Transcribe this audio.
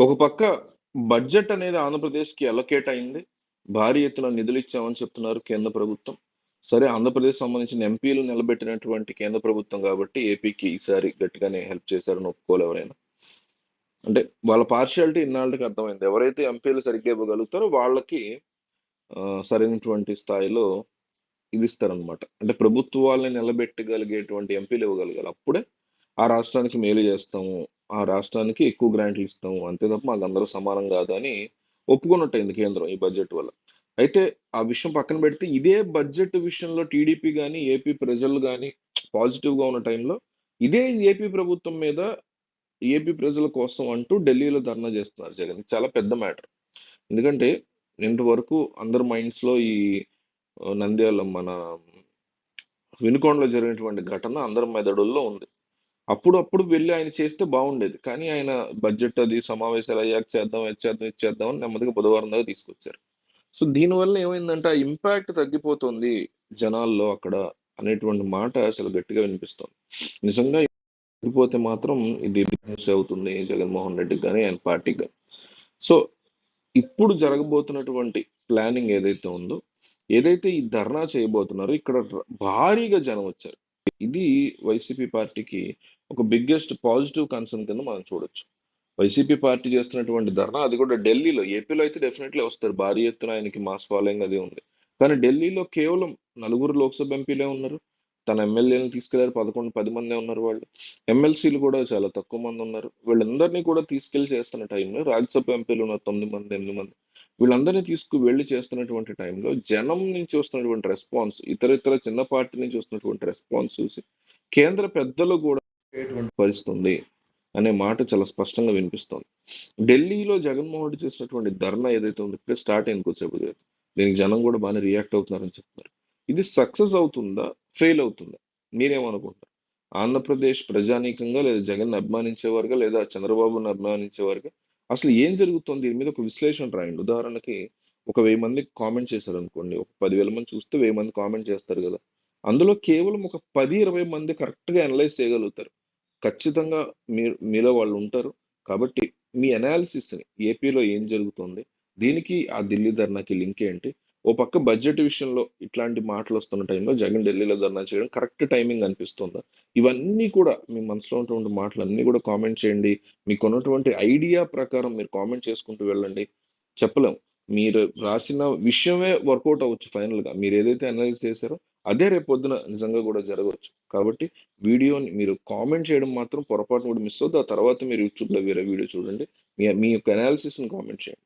ఒక పక్క బడ్జెట్ అనేది ఆంధ్రప్రదేశ్‌కి అలొకేట్ అయింది. భారీ ఎత్తున నిధులు ఇచ్చామని చెప్తున్నారు కేంద్ర ప్రభుత్వం. సరే ఆంధ్రప్రదేశ్ సంబంధించిన ఎంపీలు నిలబెట్టినటువంటి కేంద్ర ప్రభుత్వం కాబట్టి ఏపీకి ఈసారి గట్టిగానే హెల్ప్ చేశారని ఒప్పుకోవాలి ఎవరైనా. అంటే వాళ్ళ పార్షియాలిటీ ఇన్నాళ్ళకి అర్థమైంది. ఎవరైతే ఎంపీలు సరిగ్గా ఇవ్వగలుగుతారో వాళ్ళకి సరైనటువంటి స్థాయిలో ఇది ఇస్తారనమాట. అంటే ప్రభుత్వాలని నిలబెట్టగలిగేటువంటి ఎంపీలు ఇవ్వగలగాలి. అప్పుడే ఆ రాష్ట్రానికి మేలు చేస్తాము. ఆ రాష్ట్రానికి ఎక్కువ గ్రాంట్లు ఇస్తాము. అంతే తప్ప మాకందరూ సమానం కాదు అని ఒప్పుకున్నట్టయింది కేంద్రం ఈ బడ్జెట్ వల్ల. అయితే ఆ విషయం పక్కన పెడితే ఇదే బడ్జెట్ విషయంలో టీడీపీ కానీ ఏపీ ప్రజలు కానీ పాజిటివ్‌గా ఉన్న టైంలో ఇదే ఏపీ ప్రభుత్వం మీద ఏపీ ప్రజల కోసం అంటూ ఢిల్లీలో ధర్నా చేస్తున్నారు జగన్. చాలా పెద్ద మ్యాటర్. ఎందుకంటే నిన్నటి వరకు అందరి మైండ్స్‌లో ఈ నంద్యాల మన వినుకొండలో జరిగినటువంటి ఘటన అందరి మెదడుల్లో ఉంది. అప్పుడు అప్పుడు ఆయన చేస్తే బాగుండేది. కానీ ఆయన బడ్జెట్ అది సమావేశాలు అయ్యాక చేద్దాం, ఇచ్చేద్దాం చేద్దాం, అని నెమ్మదిగా బుధవారం దాకా తీసుకొచ్చారు. సో దీనివల్ల ఏమైందంటే ఆ ఇంపాక్ట్ తగ్గిపోతుంది జనాల్లో అక్కడ అనేటువంటి మాట చాలా గట్టిగా వినిపిస్తుంది నిజంగా తగ్గిపోతే మాత్రం ఇది న్యూస్ అవుతుంది జగన్మోహన్ రెడ్డికి కానీ ఆయన పార్టీకి కానీ సో ఇప్పుడు జరగబోతున్నటువంటి ప్లానింగ్ ఏదైతే ఉందో, ఏదైతే ఈ ధర్నా చేయబోతున్నారో ఇక్కడ భారీగా జనం వచ్చారు. ఇది వైసీపీ పార్టీకి ఒక బిగ్గెస్ట్ పాజిటివ్ కన్సర్న్ కింద మనం చూడొచ్చు. వైసీపీ పార్టీ చేస్తున్నటువంటి ధర్నా అది కూడా ఢిల్లీలో. ఏపీలో అయితే డెఫినెట్‌లీ వస్తారు. భారీ ఎత్తున ఆయనకి మాస్ ఫాలోయింగ్ అది ఉంది. కానీ ఢిల్లీలో కేవలం నలుగురు లోక్సభ ఎంపీలే ఉన్నారు. తన ఎమ్మెల్యేని తీసుకెళ్ళారు. 11, 10 మందే ఉన్నారు వాళ్ళు. ఎమ్మెల్సీలు కూడా చాలా తక్కువ మంది ఉన్నారు. వీళ్ళందరినీ కూడా తీసుకెళ్ళి చేస్తున్న టైంలో రాజ్యసభ ఎంపీలు ఉన్నారు తొమ్మిది మంది, ఎనిమిది మంది. వీళ్ళందరినీ తీసుకువెళ్ళి చేస్తున్నటువంటి టైంలో జనం నుంచి వస్తున్నటువంటి రెస్పాన్స్ ఇతర ఇతర చిన్న పార్టీ నుంచి వస్తున్నటువంటి రెస్పాన్స్ చూసి కేంద్ర పెద్దలు కూడా ఎటువంటి పరిస్థితి ఉంది అనే మాట చాలా స్పష్టంగా వినిపిస్తోంది. ఢిల్లీలో జగన్మోహన్ రెడ్డి చేసినటువంటి ధర్నా ఏదైతే ఉంది ఇప్పుడే స్టార్ట్ అయింది కొద్దిసేపు క్రితం. దీనికి జనం కూడా బాగానే రియాక్ట్ అవుతున్నారని చెప్తున్నారు. ఇది సక్సెస్ అవుతుందా? ఫెయిల్ అవుతుందా? మీరేమనుకుంటారు? ఆంధ్రప్రదేశ్ ప్రజానీకంగా లేదా జగన్ అభిమానించేవారుగా లేదా చంద్రబాబును అభిమానించేవారుగా అసలు ఏం జరుగుతోంది? దీని మీద ఒక విశ్లేషణ రాయండి. ఉదాహరణకి ఒక వెయ్యి మంది కామెంట్ చేశారు అనుకోండి ఒక పదివేల మంది చూస్తే వెయ్యి మంది కామెంట్ చేస్తారు కదా అందులో కేవలం ఒక పది ఇరవై మంది కరెక్ట్‌గా అనలైజ్ చేయగలుగుతారు. ఖచ్చితంగా మీరు మీలో వాళ్ళు ఉంటారు. కాబట్టి మీ అనాలిసిస్‌ని ఏపీలో ఏం జరుగుతోంది? దీనికి ఆ ఢిల్లీ ధర్నాకి లింక్ ఏంటి? ఓ పక్క బడ్జెట్ విషయంలో ఇట్లాంటి మాటలు వస్తున్న టైంలో జగన్ ఢిల్లీలో ధర్నా చేయడం కరెక్ట్ టైమింగ్ అనిపిస్తుందా? ఇవన్నీ కూడా మీ మనసులో ఉన్నటువంటి మాటలన్నీ కూడా కామెంట్ చేయండి. మీకు ఉన్నటువంటి ఐడియా ప్రకారం మీరు కామెంట్ చేసుకుంటూ వెళ్ళండి. చెప్పలేం. మీరు రాసిన విషయమే వర్కౌట్ అవ్వచ్చు ఫైనల్‌గా. మీరు ఏదైతే అనలైజ్ చేశారో అదే రేపొద్దున నిజంగా కూడా జరగవచ్చు కాబట్టి వీడియోని మీరు కామెంట్ చేయడం మాత్రం పొరపాటు కూడా మిస్ అవుతుంది ఆ తర్వాత మీరు యూట్యూబ్‌లో వేరే వీడియో చూడండి. మీ మీ యొక్క అనాలిసిస్‌ని కామెంట్ చేయండి.